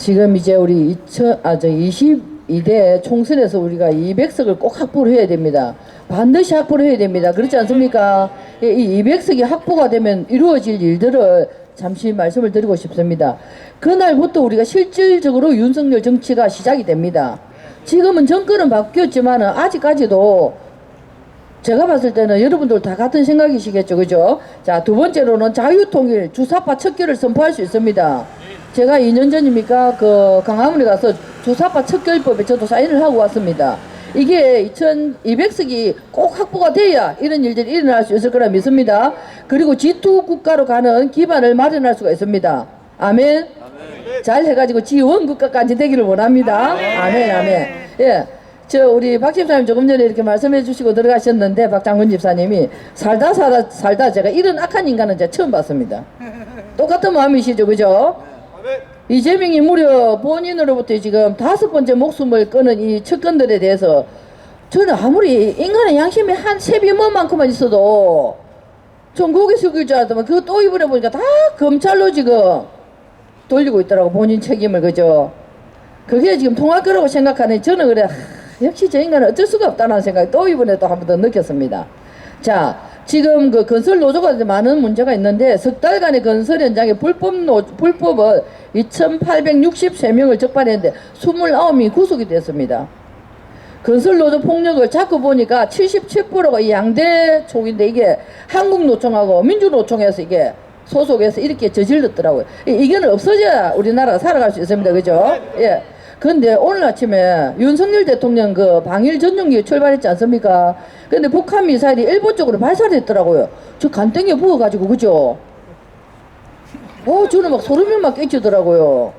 지금 이제 우리 2000, 아, 저 22대 총선에서 우리가 200석을 꼭 확보를 해야 됩니다. 반드시 확보를 해야 됩니다. 그렇지 않습니까? 예, 이 200석이 확보가 되면 이루어질 일들을 잠시 말씀을 드리고 싶습니다. 그날부터 우리가 실질적으로 윤석열 정치가 시작이 됩니다. 지금은 정권은 바뀌었지만 아직까지도 제가 봤을 때는 여러분들 다 같은 생각이시겠죠, 그죠? 자, 두 번째로는 자유통일 주사파 척결을 선포할 수 있습니다. 제가 2년 전입니까? 그 강화문에 가서 주사파 척결법에 저도 사인을 하고 왔습니다. 이게 2200석이 꼭 확보가 돼야 이런 일들이 일어날 수 있을 거라 믿습니다. 그리고 G2 국가로 가는 기반을 마련할 수가 있습니다. 아멘. 잘 해가지고 지원 국가까지 되기를 원합니다. 아멘, 아멘. 예. 저 우리 박 집사님 조금 전에 이렇게 말씀해 주시고 들어가셨는데 박 장군 집사님이 살다 살다 살다 제가 이런 악한 인간은 제가 처음 봤습니다. 똑같은 마음이시죠, 그죠? 이재명이 무려 본인으로부터 지금 다섯 번째 목숨을 끊은 이 측근들에 대해서 저는 아무리 인간의 양심이 한 세비먼만큼만 있어도 좀 고개 숙일 줄 알았더만 그거 또 이번에 보니까 다 검찰로 지금 돌리고 있더라고 본인 책임을 그죠? 그게 지금 통할 거라고 생각하는 저는 그래 하, 역시 저 인간은 어쩔 수가 없다는 생각이 또 이번에 또 한 번 더 느꼈습니다. 자 지금 그 건설 노조가 많은 문제가 있는데 석 달간의 건설 현장에 불법 노 불법을 2,863명을 적발했는데 29명이 구속이 됐습니다. 건설 노조 폭력을 자꾸 보니까 77%가 이 양대 촉인데 이게 한국 노총하고 민주노총에서 이게 소속해서 이렇게 저질렀더라고요. 이 의견을 없어져야 우리나라가 살아갈 수 있습니다. 그죠? 예. 근데 오늘 아침에 윤석열 대통령 그 방일 전용기 출발했지 않습니까? 근데 북한 미사일이 일본 쪽으로 발사됐더라고요. 저 간땡이에 부어가지고, 그죠? 어, 저는 막 소름이 막 끼치더라고요.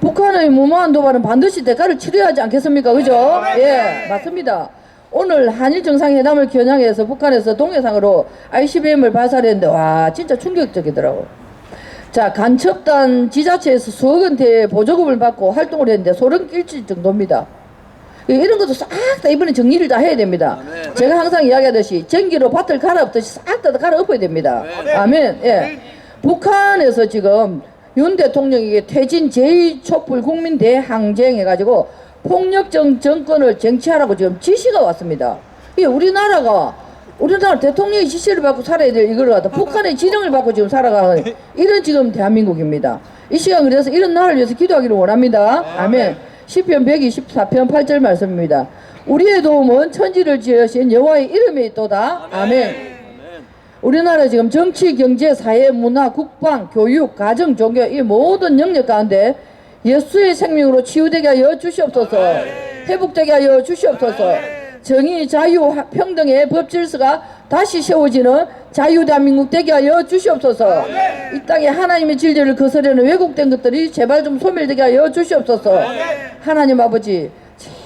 북한의 무모한 도발은 반드시 대가를 치러야 하지 않겠습니까? 그죠? 예, 맞습니다. 오늘 한일 정상회담을 겨냥해서 북한에서 동해상으로 ICBM을 발사했는데 와 진짜 충격적이더라고. 자 간첩단 지자체에서 수억 원대 보조금을 받고 활동을 했는데 소름 끼칠 정도입니다. 이- 이런 것도 싹 다 이번에 정리를 다 해야 됩니다. 제가 항상 이야기하듯이 전기로 밭을 갈아엎듯이 싹 다 갈아엎어야 됩니다. 아멘. 예. 북한에서 지금 윤 대통령이 퇴진 제2촛불 국민 대항쟁 해가지고 폭력적 정권을 쟁취하라고 지금 지시가 왔습니다. 이 우리나라가 우리나라 대통령의 지시를 받고 살아야 될 이걸 갖다 북한의 지령을 받고 지금 살아가는 이런 지금 대한민국입니다. 이 시간 그래서 이런 나라를 위해서 기도하기를 원합니다. 아멘. 시편 124편 8절 말씀입니다. 우리의 도움은 천지를 지으신 여호와의 이름에 있도다. 아멘. 우리나라 지금 정치, 경제, 사회, 문화, 국방, 교육, 가정, 종교 이 모든 영역 가운데 예수의 생명으로 치유되게 하여 주시옵소서. 회복되게 하여 주시옵소서. 정의, 자유, 하- 평등의 법 질서가 다시 세워지는 자유 대한민국 되게 하여 주시옵소서. 이 땅에 하나님의 진리를 거스르는 왜곡된 것들이 제발 좀 소멸되게 하여 주시옵소서. 하나님 아버지,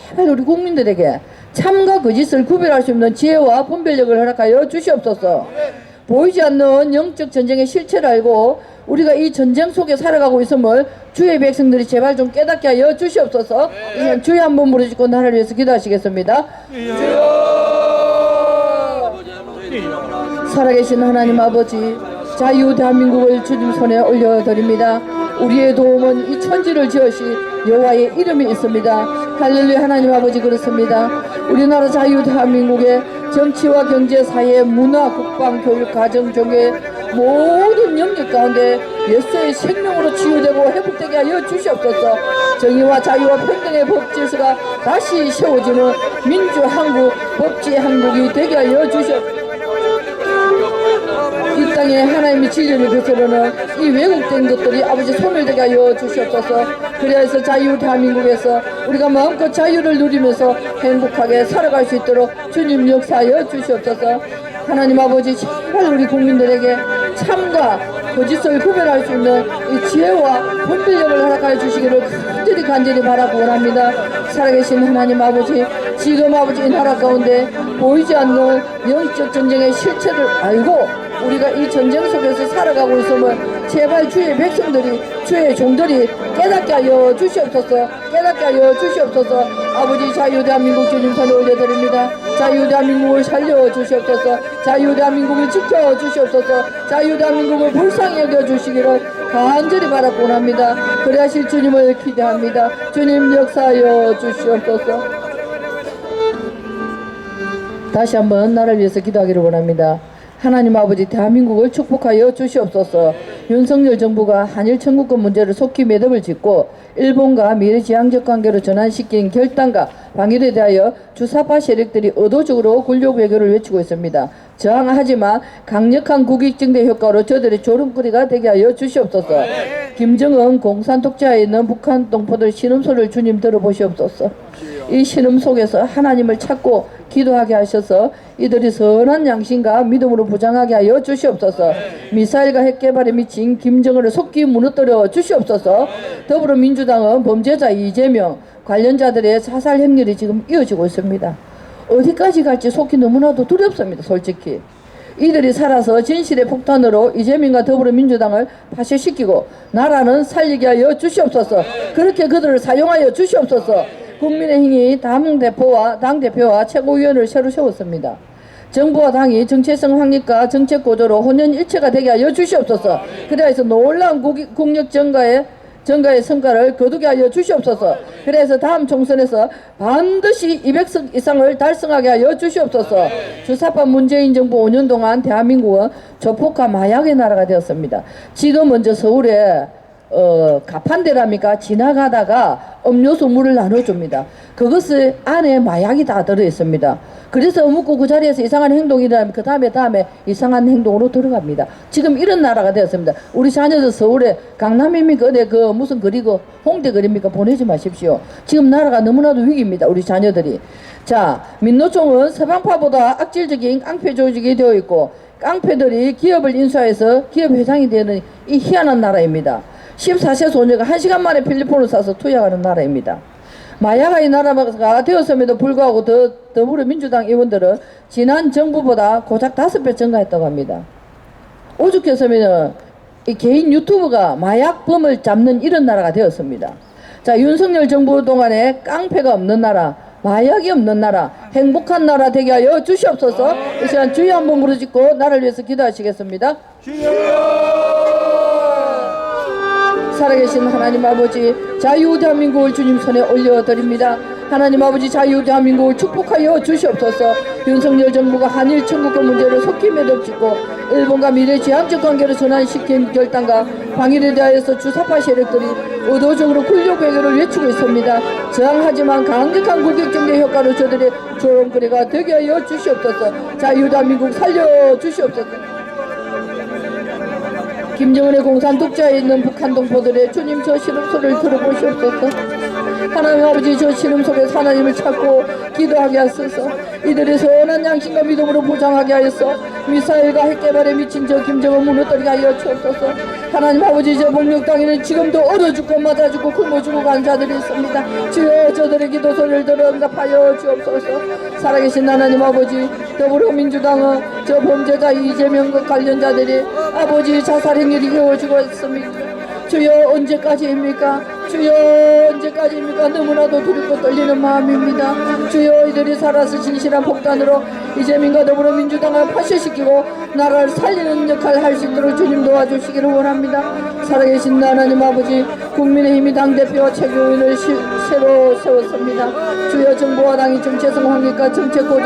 제발 우리 국민들에게 참과 거짓을 구별할 수 있는 지혜와 분별력을 허락하여 주시옵소서. 보이지 않는 영적 전쟁의 실체를 알고 우리가 이 전쟁 속에 살아가고 있음을 주의 백성들이 제발 좀 깨닫게 하여 주시옵소서. 이제 주의 한번 부르짖고 나를 위해서 기도하시겠습니다. 살아계신 하나님 아버지 자유 대한민국을 주님 손에 올려드립니다. 우리의 도움은 이 천지를 지으신 여호와의 이름이 있습니다. 할렐루야 하나님 아버지 그렇습니다. 우리나라 자유 대한민국의 정치와 경제, 사회, 문화, 국방, 교육, 가정, 종교 모든 영역 가운데 예수의 생명으로 치유되고 회복되게 하여 주시옵소서. 정의와 자유와 평등의 법 질서가 다시 세워지는 민주 한국, 법治한국이 되게 하여 주시옵소서. 이 땅에 하나님의 진리를 거스르는 이 왜곡된 것들이 아버지 소멸되게 하여 주시옵소서 그래서 자유 대한민국에서 우리가 마음껏 자유를 누리면서 행복하게 살아갈 수 있도록 주님 역사하여 주시옵소서 하나님 아버지 제발 우리 국민들에게 참과 거짓을 구별할 수 있는 이 지혜와 분별력을 허락하여 주시기를 간절히 간절히 바라고 원합니다. 살아계신 하나님 아버지 지금 아버지 이 나라 가운데 보이지 않는 영적 전쟁의 실체를 알고 우리가 이 전쟁 속에서 살아가고 있으면 제발 주의 백성들이 주의 종들이 깨닫게 하여 주시옵소서 깨닫게 하여 주시옵소서. 아버지 자유 대한민국 주님 손에 올려드립니다 자유 대한민국을 살려 주시옵소서 자유 대한민국을 지켜 주시옵소서 자유 대한민국을 불쌍히 여겨 주시기를 간절히 바라곤 합니다. 그리하실 주님을 기대합니다. 주님 역사하여 주시옵소서. 다시 한번 나를 위해서 기도하기를 원합니다. 하나님 아버지 대한민국을 축복하여 주시옵소서. 윤석열 정부가 한일 청구권 문제를 속히 매듭을 짓고 일본과 미래지향적 관계로 전환시킨 결단과 방위에 대하여 주사파 세력들이 의도적으로 권력 외교를 외치고 있습니다. 저항하지만 강력한 국익증대 효과로 저들의 조름거리가 되게 하여 주시옵소서. 김정은 공산 독자에 있는 북한 동포들 신음소리를 주님 들어보시옵소서. 이 신음 속에서 하나님을 찾고 기도하게 하셔서 이들이 선한 양심과 믿음으로 부장하게 하여 주시옵소서. 미사일과 핵 개발에 미친 김정은을 속기 무너뜨려 주시옵소서. 더불어민주당은 범죄자 이재명 관련자들의 자살 행렬이 지금 이어지고 있습니다. 어디까지 갈지 속기 너무나도 두렵습니다. 솔직히. 이들이 살아서 진실의 폭탄으로 이재명과 더불어민주당을 파쇄시키고 나라는 살리게 하여 주시옵소서. 그렇게 그들을 사용하여 주시옵소서. 국민의힘이 당대표와 당대표와 최고위원을 새로 세웠습니다. 정부와 당이 정체성 확립과 정책 고조로 혼연일체가 되게 하여 주시옵소서. 그래서 놀라운 국력 증가에 정가의 성과를 거두게 하여 주시옵소서. 그래서 다음 총선에서 반드시 200석 이상을 달성하게 하여 주시옵소서. 주사파 문재인 정부 5년 동안 대한민국은 조폭과 마약의 나라가 되었습니다. 지금 먼저 서울에 어, 가판대랍니까? 지나가다가 음료수 물을 나눠줍니다. 그것을 안에 마약이 다 들어있습니다. 그래서 묻고 그 자리에서 이상한 행동이 일어나면 그 다음에 다음에 이상한 행동으로 들어갑니다. 지금 이런 나라가 되었습니다. 우리 자녀들 서울에 강남입니까? 어디 그 무슨 거리고 홍대 거리입니까? 보내지 마십시오. 지금 나라가 너무나도 위기입니다. 우리 자녀들이. 자, 민노총은 서방파보다 악질적인 깡패 조직이 되어 있고 깡패들이 기업을 인수해서 기업 회장이 되는 이 희한한 나라입니다. 14세 소녀가 1시간 만에 필리폰을 사서 투약하는 나라입니다. 마약의 나라가 되었음에도 불구하고 더, 더불어민주당 의원들은 지난 정부보다 고작 다섯 배 증가했다고 합니다. 오죽했으면 이 개인 유튜브가 마약범을 잡는 이런 나라가 되었습니다. 자, 윤석열 정부 동안에 깡패가 없는 나라, 마약이 없는 나라, 행복한 나라 되게 하여 주시옵소서. 이 시간 주의 한번 부르짖고 나를 위해서 기도하시겠습니다. 살아계신 하나님 아버지 자유 대한민국을 주님 손에 올려드립니다. 하나님 아버지 자유 대한민국을 축복하여 주시옵소서. 윤석열 정부가 한일 청구권 문제를 속히 매듭짓고 일본과 미래 지향적 관계를 전환시킨 결단과 방일에 대하여서 주사파 세력들이 의도적으로 권력 외교를 외치고 있습니다. 저항하지만 강력한 국익정대 효과로 저들의 조롱거리가 되게 하여 주시옵소서. 자유 대한민국 살려 주시옵소서. 김정은의 공산 독자에 있는 북한 동포들의 주님 저 시름소리를 들어보시옵소서. 하나님 아버지 저 시름 속에서 하나님을 찾고 기도하게 하소서. 이들의 선한 양심과 믿음으로 보장하게 하여서 미사일과 핵개발에 미친 저 김정은 무너뜨리게 하여 주옵소서. 하나님 아버지 저 복력당에는 지금도 얼어 죽고 맞아 죽고 굶어 죽고 간 자들이 있습니다. 주여 저들의 기도 소리를 들어 응답하여 주옵소서. 살아계신 하나님 아버지 더불어민주당은 저 범죄자 이재명과 관련자들이 아버지 자살 행위를 이어지고 있습니다. 주여 언제까지입니까? 주여 언제까지입니까? 너무나도 두렵고 떨리는 마음입니다. 주여 이들이 살아서 진실한 폭탄으로 이재민과 더불어민주당을 파쇄시키고 나라를 살리는 역할을 할 수 있도록 주님 도와주시기를 원합니다. 살아계신 하나님 아버지 국민의힘이 당대표 최고위원을 시- 새로 세웠습니다. 주여 정부와 당이 정체성 확립과 정책 고도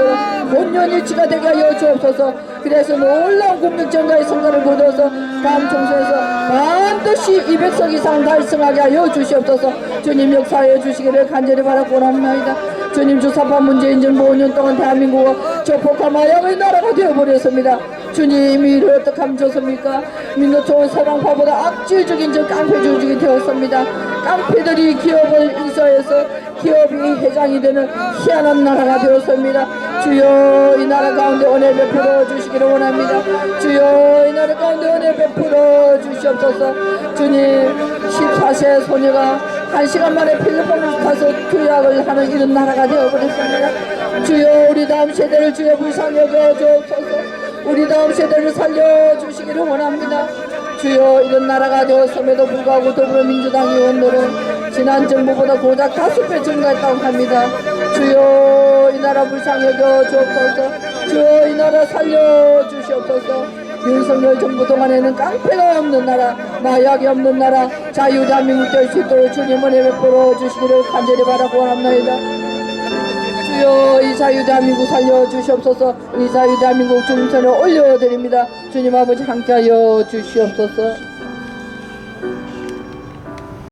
본연일치가 되게 하여 주옵소서 그래서 놀라운 국력 정가의 성과를 거둬서 다음 총선에서 반드시 200석 이상 달성하게 하여 주시옵소서 주님 역사하여 주시기를 간절히 바라고 원합니다 주님 주사파 문재인 정부 5년 동안 대한민국은 조폭과 마약의 나라가 되어버렸습니다 주님이 이를 어떡하면 좋습니까 민노총 서방파보다 악질적인 저 깡패 조직이 되었습니다 깡패들이 기업을 인수해서 기업이 회장이 되는 희한한 나라가 되었습니다 주여 이 나라 가운데 은혜 베풀어 주시기를 원합니다. 주여 이 나라 가운데 은혜 베풀어 주시옵소서. 주님 14세 소녀가 한 시간 만에 필리핀을 가서 투약을 하는 이런 나라가 되어버렸습니다. 주여 우리 다음 세대를 주여 불쌍히 여겨 주옵소서. 우리 다음 세대를 살려 주시기를 원합니다. 주여 이런 나라가 되었음에도 불구하고 더불어민주당 의원들은 지난 정부보다 고작 다섯 배 증가했다고 합니다. 주여 이 나라 불쌍히 여겨 주옵소서. 주여 이 나라 살려 주시옵소서. 윤석열 정부 동안에는 깡패가 없는 나라 마약이 없는 나라 자유 대한민국 될 수 있도록 주님 은혜 베풀어 주시기를 간절히 바라고 합나이다. 주여 이 자유 대한민국 살려 주시옵소서. 이 자유 대한민국 중선을 올려드립니다. 주님 아버지 함께하여 주시옵소서